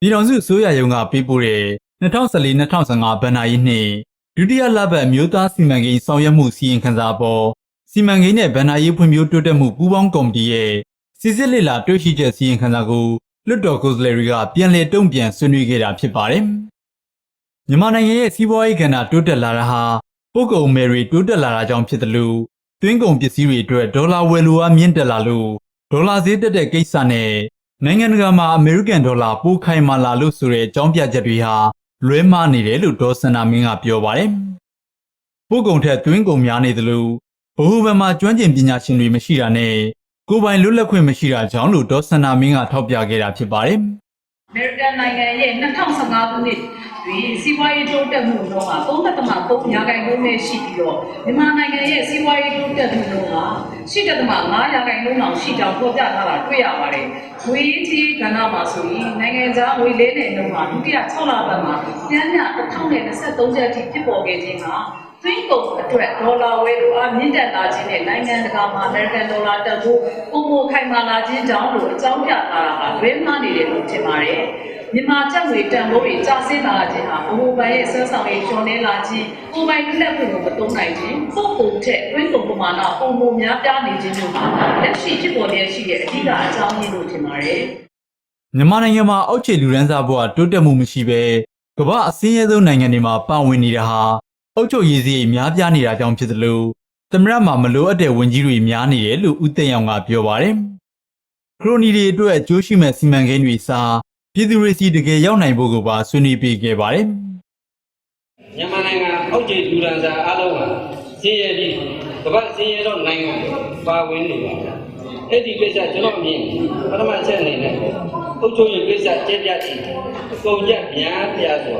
ပြည်တော်စုအစိုးရရုံးကပေးပို့တဲ့2014-2015ဘဏ္ဍာရေးနှစ်ဒုတိယလပတ်အမျိုးသားစီမံကိန်းဆောင်ရွက်မှုစီရင်ခံစာပေါ်စီမံကိန်းနဲ့ဘဏ္ဍာရေးဖွံ့ဖြိုးတိုးတက်မှုပူးပေါင်းကော်မတီရဲ့စစ်စစ်လက်လာတွေ့ရှိချက်စီရင်ခံစာကိုလွှတ်တော်ကိုယ်စားလှယ်တွေကပြန်လည်တုံ့ပြန်ဆွေးနွေးခဲ့တာဖြစ်ပါတယ်။မြန်မာနိုင်ငံရဲ့စီးပွားရေးကဏ္ဍတိုးတက်လာတာဟာပို့ကုန်မယ်တွေတိုးတက်လာတာကြောင့်ဖြစ်တယ်လို့တွင်းကုန်ပစ္စည်းတွေအတွက်ဒေါ်လာဝယ်လိုအားမြင့်တက်လာလို့ဒေါ်လာဈေးတက်တဲ့ကိစ္စနဲ့ နိုင်ငံတကာမှာအမေရိကန်ဒေါ်လာပိုခိုင်မာလာလို့ဆိုတဲ့အကြောင်းပြချက်တွေဟာလွဲမှားနေတယ်လို့ဒေါ်စန္နာမင်းကပြောပါတယ်။ပို့ကုန်ထက်တွင်းကုန်များနေသလိုဘ ਹੁ ဘန်မှာကျွမ်းကျင်ပညာရှင်တွေမရှိတာနဲ့ကိုယ်ပိုင်လွတ်လပ်ခွင့်မရှိတာကြောင့်လို့ဒေါ်စန္နာမင်းကထောက်ပြခဲ့တာဖြစ်ပါတယ်။အ မေရိကန်နိုင်ငံရဲ့2015ခုနှစ်တွင်စီးပွားရေးတိုးတက်မှုနှုန်းက3.3ရာခိုင်နှုန်းနဲ့ရှိပြီးတော့မြန်မာနိုင်ငံရဲ့စီးပွားရေးတိုးတက်မှုနှုန်းက8.5ရာခိုင်နှုန်းလောက်ရှိကြောင်းဖော်ပြထားတာတွေ့ရပါတယ်။ငွေရေးကြေးကဏ္ဍမှာဆိုရင်နိုင်ငံခြားငွေလဲတဲ့နှုန်းကဒုတိယ6လပတ်မှာပြန်ပြ1023ကျပ်အထိဖြစ်ပေါ်ခဲ့ခြင်းက သွင်းကုန်အတွက်ဒေါ်လာဝယ်လိုအားမြင့်တက်လာခြင်းနဲ့နိုင်ငံတကာမှာအမေရိကန်ဒေါ်လာတက်ဖို့ပုံမခိုင်မာလာခြင်းကြောင့်လို့အကြောင်းပြထားတာကလွဲမှားနေတယ်လို့ထင်ပါတယ်။မြန်မာကျပ်ငွေတန်ဖိုးတွေကျဆင်းလာခြင်းဟာဘဝပိုင်ရဲ့ဆွမ်းဆောင်ရည်လျှော့နေလာခြင်းပုံပိုင်လွတ်လပ်ခွင့်ကိုမသုံးနိုင်ခြင်းပို့ကုန်ထက်တွင်းကုန်ပမာဏပုံမများပြားနေခြင်းတို့ဟာလက်ရှိဖြစ်ပေါ်လျက်ရှိတဲ့အဓိကအကြောင်းရင်းလို့ထင်ပါတယ်။မြန်မာနိုင်ငံမှာအောက်ခြေလူရန်စားဘဝတိုးတက်မှုမရှိဘဲကမ္ဘာအစင်းရဲဆုံးနိုင်ငံတွေမှာပါဝင်နေတာဟာ အုပ်ချုပ်ရေးစည်းများပြားနေတာကြောင့်ဖြစ်သလိုသမရမှာမလိုအပ်တဲ့ဝင်ကြီးတွေများနေတယ်လို့ဦးသိန်းအောင်ကပြောပါတယ်။ခရိုနီတွေအတွက်အကျိုးရှိမဲ့စီမံကိန်းတွေစားပြည်သူတွေစီတကယ်ရောက်နိုင်ဖို့ကိုပါဆွေးနွေးပေးခဲ့ပါတယ်မြန်မာနိုင်ငံအောက်ခြေလူရန်စာအားလုံးဟာစင်းရဲပြီးကမ္ဘာစင်းရဲတော့နိုင်ငံပါဝင်နေပါဗျာအဲ့ဒီကိစ္စကျွန်တော်မြင်ပထမချက်အနေနဲ့အုပ်ချုပ်ရေးကိစ္စကျက်ပြချင်အကုန်ကြများပြဆို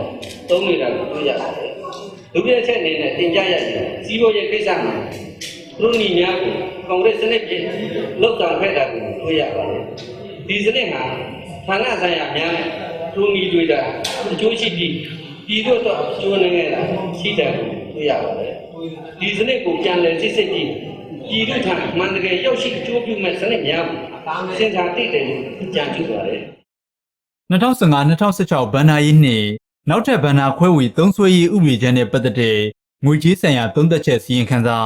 သုံးနေတာကိုတွေ့ရပါတယ် ဒုတိယချက်အနေနဲ့တင်ကြရရင်စီးပွားရေးကိစ္စမှာခရိုနီများကိုကွန်ဂရက်စနစ်ပြည်လောက်ဆောင်ခဲ့တာကိုတွေ့ရပါတယ်ဒီစနစ်ဟာဌာနဆိုင်ရာများနဲ့ခရိုနီတွေတာအကျိုးရှိပြီးပြည်တို့တော့ကျိုးနေခဲ့တာရှိတယ်ကိုတွေ့ရပါတယ်ဒီစနစ်ကိုပြန်လည်စစ်စစ်ကြည့်ပြည်တို့ထံမှန်တကယ်ရောက်ရှိအကျိုးပြုမဲ့စနစ်များကိုစဉ်းစားသိတယ်လို့ကြံပြုပါတယ်။2015-2016ဘဏ္ဍာရေးနှစ် နောက်ထပ်ဘဏ္ဍာခွဲဝေသုံးစွဲရေးဥပဒေချက်နဲ့ပတ်သက်တဲ့ငွေကြေးဆိုင်ရာသုံးသက်ချက်စီရင်ခံစာ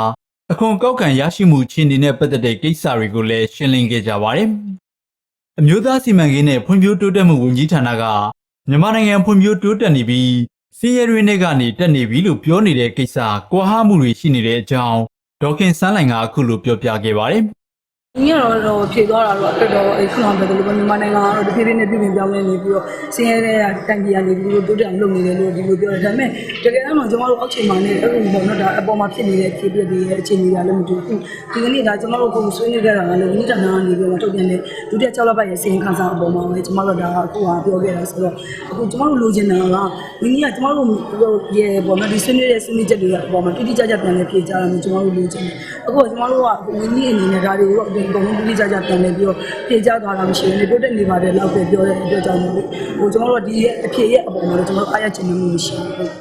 အခွန်ကောက်ခံရရှိမှုချင်းတွေနဲ့ပတ်သက်တဲ့ကိစ္စတွေကိုလည်းရှင်းလင်းခဲ့ကြပါတယ်။အမျိုးသားစီမံကိန်းနဲ့ဖွံ့ဖြိုးတိုးတက်မှုဝန်ကြီးဌာနကမြန်မာနိုင်ငံဖွံ့ဖြိုးတိုးတက်နေပြီးစီးရဲတွေနဲ့ကနေတက်နေပြီလို့ပြောနေတဲ့ကိစ္စကွာဟမှုတွေရှိနေတဲ့အကြောင်းဒေါက်ခင်စန်းလိုင်ကအခုလိုပြောပြခဲ့ပါတယ်။။ ဒီကတော့တော့ဖြေသွားတာတော့တော်တော်အခုမှပဲလို့မြန်မာနိုင်ငံကတော့တဖြည်းဖြည်းနဲ့ပြည်ပြင်ပြောင်းလဲနေပြီးတော့စင်းရဲတဲ့တိုင်ပြည်ကနေပြီးတော့တိုးတက်အောင်လုပ်နေတယ်လို့ဒီလိုပြောတယ်။ဒါပေမဲ့တကယ်တော့ကျွန်တော်တို့အောက်ချိန်မှာねအဲ့လိုပေါ့နော်ဒါအပေါ်မှာဖြစ်နေတဲ့ဖြစ်ဖြစ်တွေရဲ့အခြေအနေတွေကလည်းမတူဘူး။ဒီကနေ့ဒါကျွန်တော်တို့ကိုဆွေးနွေးကြတာကလည်းဝိသနာကနေပြီးတော့ထုတ်ပြန်တဲ့ဒုတိယ6လပတ်ရဲ့စီရင်ခံစာအပေါ်မှာပဲကျွန်တော်တို့ဒါအခုဟာပြောခဲ့တာဆိုတော့အခုကျွန်တော်တို့လိုချင်တာကဝင်းကြီးကကျွန်တော်တို့ရဲ့ပေါ့နော်ဒီဆွေးနွေးတဲ့ဆွေးနွေးချက်တွေကအပေါ်မှာတိတိကျကျပြန်လဲဖြေကြတာမျိုးကျွန်တော်တို့လိုချင်တယ်။အခုကျွန်တော်တို့ကဝင်းကြီးအနေနဲ့ဒါတွေကိုအကုန်လုံးတိတိကျကျပြန်လဲပြီးတော့ဖြေကြသွားတာမရှိဘူး။တိုးတက်နေပါတယ်လောက်ပဲပြောတဲ့အတွက်ကြောင့်မို့လို့ဟိုကျွန်တော်တို့ကဒီရဲ့အဖြေရဲ့အပေါ်မှာလည်းကျွန်တော်တို့အားရချင်မှုမရှိဘူး